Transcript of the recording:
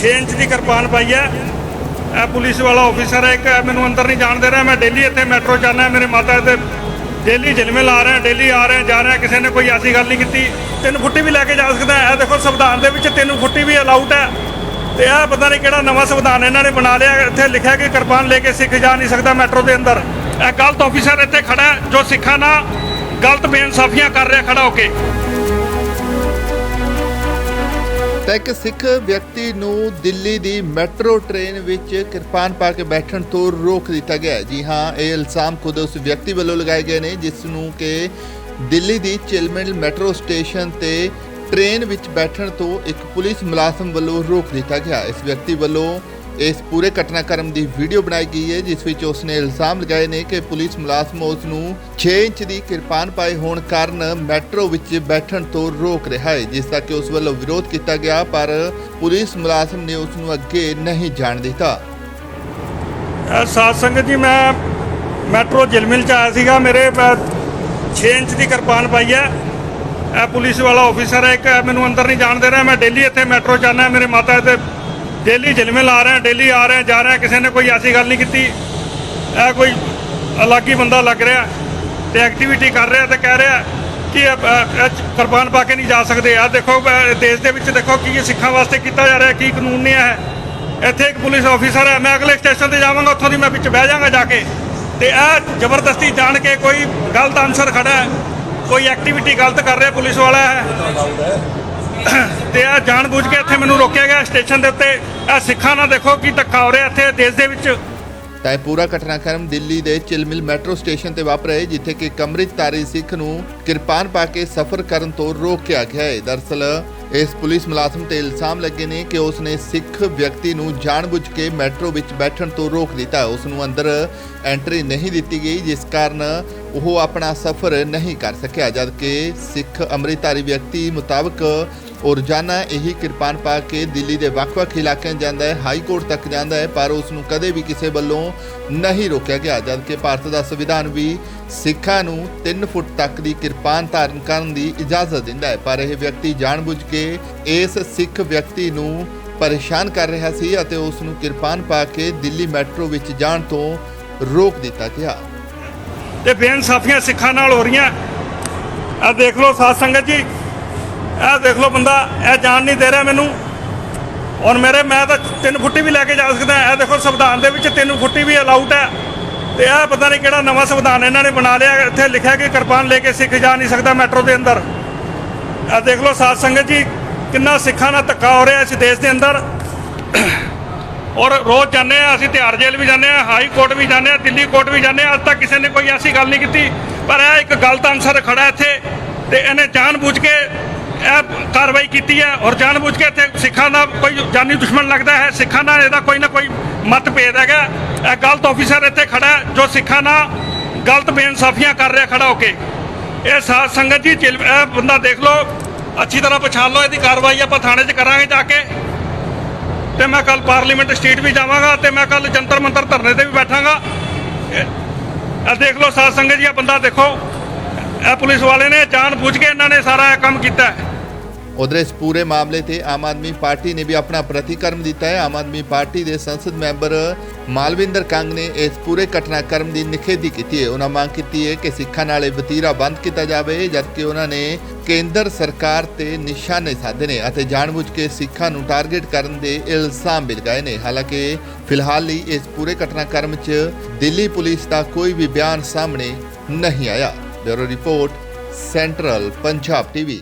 6 inch ਦੀ ਕਿਰਪਾਨ ਪਾਈ ਹੈ। ਇਹ police ਵਾਲਾ ਆਫੀਸਰ ਹੈ ਇੱਕ ਮੈਨੂੰ ਅੰਦਰ ਨਹੀਂ ਜਾਣ ਦੇ ਰਿਹਾ। ਮੈਂ ਡੇਲੀ ਇੱਥੇ ਮੈਟਰੋ ਜਾਣਾ ਮੇਰੇ ਮਾਤਾ ਤੇ ਡੇਲੀ ਜਲਮੇ ਲਾ ਰਹੇ ਡੇਲੀ ਆ ਰਹੇ, ਜਾ ਰਹੇ, ਕਿਸੇ ਨੇ ਕੋਈ ਐਸੀ ਗੱਲ ਨਹੀਂ ਕੀਤੀ। ਤਿੰਨ ਫੁੱਟੀ ਵੀ ਲੈ ਕੇ ਜਾ ਸਕਦਾ ਹੈ। ਇਹ ਦੇਖੋ ਸੰਵਿਧਾਨ ਦੇ ਵਿੱਚ ਤਿੰਨ ਫੁੱਟੀ ਵੀ ਅਲਾਊਡ ਹੈ। ਤੇ ਇਹ ਪਤਾ ਨਹੀਂ ਕਿਹੜਾ ਨਵਾਂ ਸੰਵਿਧਾਨ ਇਹਨਾਂ ਨੇ ਬਣਾ ਲਿਆ। ਇੱਥੇ ਲਿਖਿਆ ਕਿ ਕਿਰਪਾਨ ਲੈ ਕੇ ਸਿੱਖ ਜਾ ਨਹੀਂ ਸਕਦਾ ਮੈਟਰੋ ਦੇ ਅੰਦਰ। ਇਹ ਗਲਤ ਆਫੀਸਰ ਇੱਥੇ ਖੜਾ ਜੋ ਸਿੱਖਾਂ ਨਾਲ ਗਲਤ ਬੇਇਨਸਾਫੀਆਂ ਕਰ ਰਿਹਾ ਖੜਾ ਹੋ ਕੇ। ਤਾਂ ਇੱਕ ਸਿੱਖ ਵਿਅਕਤੀ ਨੂੰ ਦਿੱਲੀ ਦੀ ਮੈਟਰੋ ਟ੍ਰੇਨ ਵਿੱਚ ਕਿਰਪਾਨ ਪਾ ਕੇ ਬੈਠਣ ਤੋਂ ਰੋਕ ਦਿੱਤਾ ਗਿਆ ਜੀ ਹਾਂ, ਇਹ ਇਲਜ਼ਾਮ ਖੁਦ ਉਸ ਵਿਅਕਤੀ ਵੱਲੋਂ ਲਗਾਏ ਗਏ ਨੇ, ਜਿਸ ਨੂੰ ਕਿ ਦਿੱਲੀ ਦੀ ਚਿਲਮਿਲ ਮੈਟਰੋ ਸਟੇਸ਼ਨ ਤੇ ਟ੍ਰੇਨ ਵਿੱਚ ਬੈਠਣ ਤੋਂ ਇੱਕ ਪੁਲਿਸ ਮੁਲਾਜ਼ਮ ਵੱਲੋਂ ਰੋਕ ਦਿੱਤਾ ਗਿਆ। ਇਸ ਵਿਅਕਤੀ ਵੱਲੋਂ ਇਸ ਪੂਰੇ ਘਟਨਾਕ੍ਰਮ ਦੀ ਵੀਡੀਓ ਬਣਾਈ ਗਈ ਹੈ, ਜਿਸ ਵਿੱਚ ਉਸਨੇ ਇਲਜ਼ਾਮ ਲਗਾਏ ਨੇ ਕਿ ਪੁਲਿਸ ਮੁਲਾਜ਼ਮ ਉਸ ਨੂੰ 6 ਇੰਚ ਦੀ ਕਿਰਪਾਨ ਪਾਏ ਹੋਣ ਕਾਰਨ ਮੈਟਰੋ ਵਿੱਚ ਬੈਠਣ ਤੋਂ ਰੋਕ ਰਿਹਾ ਹੈ, ਜਿਸ ਦਾ ਕਿ ਉਸ ਵੱਲੋਂ ਵਿਰੋਧ ਕੀਤਾ ਗਿਆ, ਪਰ ਪੁਲਿਸ ਮੁਲਾਜ਼ਮ ਨੇ ਉਸ ਨੂੰ ਅੱਗੇ ਨਹੀਂ ਜਾਣ ਦਿੱਤਾ। ਸਾਧ ਸੰਗਤ ਜੀ, ਮੈਂ ਮੈਟਰੋ ਜਿਲਮਿਲ ਚ ਆਇਆ ਸੀਗਾ, ਮੇਰੇ 6 ਇੰਚ ਦੀ ਕਿਰਪਾਨ ਪਾਈ ਹੈ। ਇਹ ਪੁਲਿਸ ਵਾਲਾ ਆਫੀਸਰ ਹੈ, ਇੱਕ ਮੈਨੂੰ ਅੰਦਰ ਨਹੀਂ ਜਾਣ ਦੇ ਰਿਹਾ, ਮੈਂ ਡੇਲੀ ਇੱਥੇ ਮੈਟਰੋ ਜਾਣਾ ਮੇਰੇ ਮਾਤਾ ਤੇ ਡੇਲੀ ਜਿਲਮਿਲ ਆ ਰਹੇ ਡੇਲੀ ਆ ਰਹੇ ਜਾ ਰਹੇ ਕਿਸੇ ਨੇ ਕੋਈ ਐਸੀ ਗੱਲ ਨਹੀਂ ਕੀਤੀ। ਇਹ ਕੋਈ ਅਲੱਗ ਹੀ ਬੰਦਾ ਲੱਗ ਰਿਹਾ ਤੇ ਐਕਟੀਵਿਟੀ ਕਰ ਰਿਹਾ ਤੇ ਕਹਿ ਰਿਹਾ ਕਿ ਕੁਰਬਾਨ ਪਾ ਕੇ ਨਹੀਂ ਜਾ ਸਕਦੇ। ਆ ਦੇਖੋ ਦੇਸ਼ ਦੇ ਵਿੱਚ ਦੇਖੋ ਕੀ ਸਿੱਖਾਂ ਵਾਸਤੇ ਕੀਤਾ ਜਾ ਰਿਹਾ, ਕੀ ਕਾਨੂੰਨ ਨਹੀਂ ਹੈ ਇੱਥੇ ਇੱਕ ਪੁਲਿਸ ਆਫੀਸਰ ਹੈ, ਮੈਂ ਅਗਲੇ ਸਟੇਸ਼ਨ ਤੇ ਜਾਵਾਂਗਾ, ਉੱਥੋਂ ਦੀ ਮੈਂ ਵਿੱਚ ਬਹਿ ਜਾਵਾਂਗਾ ਜਾ ਕੇ। ਤੇ ਇਹ ਜ਼ਬਰਦਸਤੀ ਜਾਣ ਕੇ ਕੋਈ ਗਲਤ ਆਨਸਰ ਖੜਾ ਹੈ, ਕੋਈ ਐਕਟੀਵਿਟੀ ਗਲਤ ਕਰ ਰਿਹਾ ਪੁਲਿਸ ਵਾਲਾ ਹੈ। ਤੇ ਇਹ ਜਾਣ ਕੇ ਇੱਥੇ ਮੈਨੂੰ ਰੋਕਿਆ ਗਿਆ ਸਟੇਸ਼ਨ ਦੇ ਉੱਤੇ। ਇਹ ਸਿੱਖਾਂ ਨਾਲ ਦੇਖੋ ਕੀ ਧੱਕਾ ਹੋ ਰਿਹਾ ਇੱਥੇ ਦੇਸ਼ ਦੇ ਵਿੱਚ। ਤਾਂ ਇਹ ਪੂਰਾ ਘਟਨਾਕ੍ਰਮ ਦਿੱਲੀ ਦੇ ਚਿਲਮਿਲ ਮੈਟਰੋ ਸਟੇਸ਼ਨ ਤੇ ਵਾਪਰਿਆ ਜਿੱਥੇ ਕਿ ਕਮਰਿਜਧਾਰੀ ਸਿੱਖ ਨੂੰ ਕਿਰਪਾਨ ਪਾ ਕੇ ਸਫ਼ਰ ਕਰਨ ਤੋਂ ਰੋਕਿਆ ਗਿਆ ਹੈ। ਦਰਅਸਲ ਇਸ ਪੁਲਿਸ ਮੁਲਾਜ਼ਮ ਤੇ ਇਲਜ਼ਾਮ ਲੱਗੇ ਨੇ ਕਿ ਉਸ ਨੇ ਸਿੱਖ ਵਿਅਕਤੀ ਨੂੰ ਜਾਣਬੁੱਝ ਕੇ ਮੈਟਰੋ ਵਿੱਚ ਬੈਠਣ ਤੋਂ ਰੋਕ ਦਿੱਤਾ ਉਸ ਨੂੰ ਅੰਦਰ ਐਂਟਰੀ ਨਹੀਂ ਦਿੱਤੀ ਗਈ, ਜਿਸ ਕਾਰਨ ਉਹ ਆਪਣਾ ਸਫ਼ਰ ਨਹੀਂ ਕਰ ਸਕਿਆ, ਜਦਕਿ ਸਿੱਖ ਅੰਮ੍ਰਿਤਧਾਰੀ ਵਿਅਕਤੀ ਮੁਤਾਬਕ ਉਹ ਰੋਜ਼ਾਨਾ ਇਹੀ ਕਿਰਪਾਨ ਪਾ ਕੇ ਦਿੱਲੀ ਦੇ ਵੱਖ-ਵੱਖ ਇਲਾਕਿਆਂ ਜਾਂਦਾ ਹੈ, ਹਾਈ ਕੋਰਟ ਤੱਕ ਜਾਂਦਾ ਹੈ, ਪਰ ਉਸ ਨੂੰ ਕਦੇ ਵੀ ਕਿਸੇ ਵੱਲੋਂ ਨਹੀਂ ਰੋਕਿਆ ਗਿਆ, ਜਦਕਿ ਭਾਰਤ ਦਾ ਸੰਵਿਧਾਨ ਵੀ ਸਿੱਖਾਂ ਨੂੰ 3 ਫੁੱਟ ਤੱਕ ਦੀ ਕਿਰਪਾਨ ਧਾਰਨ ਕਰਨ ਦੀ ਇਜਾਜ਼ਤ ਦਿੰਦਾ ਹੈ। ਪਰ ਇਹ ਵਿਅਕਤੀ ਜਾਣਬੁੱਝ ਕੇ ਇਸ ਸਿੱਖ ਵਿਅਕਤੀ ਨੂੰ ਪਰੇਸ਼ਾਨ ਕਰ ਰਿਹਾ ਸੀ ਅਤੇ ਉਸ ਨੂੰ ਕਿਰਪਾਨ ਪਾ ਕੇ ਦਿੱਲੀ ਮੈਟਰੋ ਵਿੱਚ ਜਾਣ ਤੋਂ ਰੋਕ ਦਿੱਤਾ ਗਿਆ। ਤੇ ਬੇਇਨਸਾਫੀਆਂ ਸਿੱਖਾਂ ਨਾਲ ਹੋ ਰਹੀਆਂ। ਆ ਦੇਖ ਲਓ ਸਾਧ ਸੰਗਤ ਜੀ ਇਹ ਦੇਖ ਲਓ ਬੰਦਾ, ਇਹ ਜਾਣ ਨਹੀਂ ਦੇ ਰਿਹਾ ਮੈਨੂੰ। ਔਰ ਮੇਰੇ, ਮੈਂ ਤਾਂ ਤਿੰਨ ਫੁੱਟੀ ਵੀ ਲੈ ਕੇ ਜਾ ਸਕਦਾ, ਇਹ ਦੇਖੋ ਸੰਵਿਧਾਨ ਦੇ ਵਿੱਚ ਤਿੰਨ ਫੁੱਟੀ ਵੀ ਅਲਾਊਟ ਹੈ। ਤੇ ਇਹ ਪਤਾ ਨਹੀਂ ਕਿਹੜਾ ਨਵਾਂ ਸੰਵਿਧਾਨ ਇਹਨਾਂ ਨੇ ਬਣਾ ਲਿਆ, ਇੱਥੇ ਲਿਖਿਆ ਕਿ ਕਿਰਪਾਨ ਲੈ ਕੇ ਸਿੱਖ ਜਾ ਨਹੀਂ ਸਕਦਾ ਮੈਟਰੋ ਦੇ ਅੰਦਰ। ਇਹ ਦੇਖ ਲਓ ਸਾਧ ਸੰਗਤ ਜੀ, ਕਿੰਨਾ ਸਿੱਖਾਂ ਨਾਲ ਧੱਕਾ ਹੋ ਰਿਹਾ ਇਸ ਦੇਸ਼ ਦੇ ਅੰਦਰ। ਔਰ ਰੋਜ਼ ਜਾਂਦੇ ਆ, ਅਸੀਂ ਤਿਹਾੜ ਜੇਲ੍ਹ ਵੀ ਜਾਂਦੇ ਆ, ਹਾਈ ਕੋਰਟ ਵੀ ਜਾਂਦੇ ਆ, ਦਿੱਲੀ ਕੋਰਟ ਵੀ ਜਾਂਦੇ ਆ, ਅੱਜ ਤੱਕ ਕਿਸੇ ਨੇ ਕੋਈ ਐਸੀ ਗੱਲ ਨਹੀਂ ਕੀਤੀ। ਪਰ ਇਹ ਇੱਕ ਗਲਤ ਆਨਸਰ ਖੜਾ ਇੱਥੇ, ਤੇ ਇਹਨੇ ਜਾਣ ਜਾਣਬੁੱਝ ਕੇ ਇਹ ਕਾਰਵਾਈ ਕੀਤੀ ਹੈ ਔਰ ਜਾਣਬੁੱਝ ਕੇ ਇੱਥੇ ਸਿੱਖਾਂ ਦਾ ਕੋਈ ਜਾਨੀ ਦੁਸ਼ਮਣ ਲੱਗਦਾ ਹੈ। ਸਿੱਖਾਂ ਨਾਲ ਇਹਦਾ ਕੋਈ ਨਾ ਕੋਈ ਮਤਭੇਦ ਹੈਗਾ। ਇਹ ਗਲਤ ਆਫੀਸਰ ਇੱਥੇ ਖੜਾ ਜੋ ਸਿੱਖਾਂ ਨਾਲ ਗਲਤ ਬੇਇਨਸਾਫੀਆਂ ਕਰ ਰਿਹਾ ਖੜਾ ਹੋ ਕੇ। ਇਹ ਸਾਧ ਸੰਗਤ ਜੀ ਜਿਲ- ਇਹ ਬੰਦਾ ਦੇਖ ਲਓ, ਅੱਛੀ ਤਰ੍ਹਾਂ ਪਛਾਣ ਲਓ, ਇਹਦੀ ਕਾਰਵਾਈ ਆਪਾਂ ਥਾਣੇ 'ਚ ਕਰਾਂਗੇ ਜਾ ਕੇ। ਤੇ ਮੈਂ ਕੱਲ ਪਾਰਲੀਮੈਂਟ ਸਟਰੀਟ ਵੀ ਜਾਵਾਂਗਾ ਤੇ ਮੈਂ ਕੱਲ ਜੰਤਰ ਮੰਤਰ ਧਰਨੇ ਤੇ ਵੀ ਬੈਠਾਂਗਾ। ਇਹ ਦੇਖ ਲਓ ਸਾਧ ਸੰਗਤ ਜੀ ਆ ਬੰਦਾ ਦੇਖੋ। ਇਹ ਪੁਲਿਸ ਵਾਲੇ ਨੇ ਜਾਣ ਬੁੱਝ ਕੇ ਇਹਨਾਂ ਨੇ ਸਾਰਾ ਇਹ ਕੰਮ ਕੀਤਾ ਹੈ। ਉਧਰ ਇਸ ਪੂਰੇ ਮਾਮਲੇ ਤੇ ਆਮ ਆਦਮੀ ਪਾਰਟੀ ਨੇ ਵੀ ਆਪਣਾ ਪ੍ਰਤੀਕਰਮ ਦਿੱਤਾ ਹੈ। ਆਮ ਆਦਮੀ ਪਾਰਟੀ ਦੇ ਸੰਸਦ ਮੈਂਬਰ ਮਾਲਵਿੰਦਰ ਕੰਗ ਨੇ ਇਸ ਪੂਰੇ ਘਟਨਾਕ੍ਰਮ ਦੀ ਨਿਖੇਧੀ ਕੀਤੀ ਹੈ। ਉਹਨਾਂ ਮੰਗ ਕੀਤੀ ਹੈ ਕਿ ਸਿੱਖਾਂ ਨਾਲ ਇਹ ਵਤੀਰਾ ਬੰਦ ਕੀਤਾ ਜਾਵੇ, ਜਦਕਿ ਉਹਨਾਂ ਨੇ ਕੇਂਦਰ ਸਰਕਾਰ ਤੇ ਨਿਸ਼ਾਨੇ ਸਾਧੇ ਨੇ ਅਤੇ ਜਾਣਬੁੱਝ ਕੇ ਸਿੱਖਾਂ ਨੂੰ ਟਾਰਗੇਟ ਕਰਨ ਦੇ ਇਲਜ਼ਾਮ ਵੀ ਲਗਾਏ ਨੇ। ਹਾਲਾਂਕਿ ਫਿਲਹਾਲ ਲਈ ਇਸ ਪੂਰੇ ਘਟਨਾਕ੍ਰਮ 'ਚ ਦਿੱਲੀ ਪੁਲਿਸ ਦਾ ਕੋਈ ਵੀ ਬਿਆਨ ਸਾਹਮਣੇ ਨਹੀਂ ਆਇਆ। Bureau report, central Punjab TV.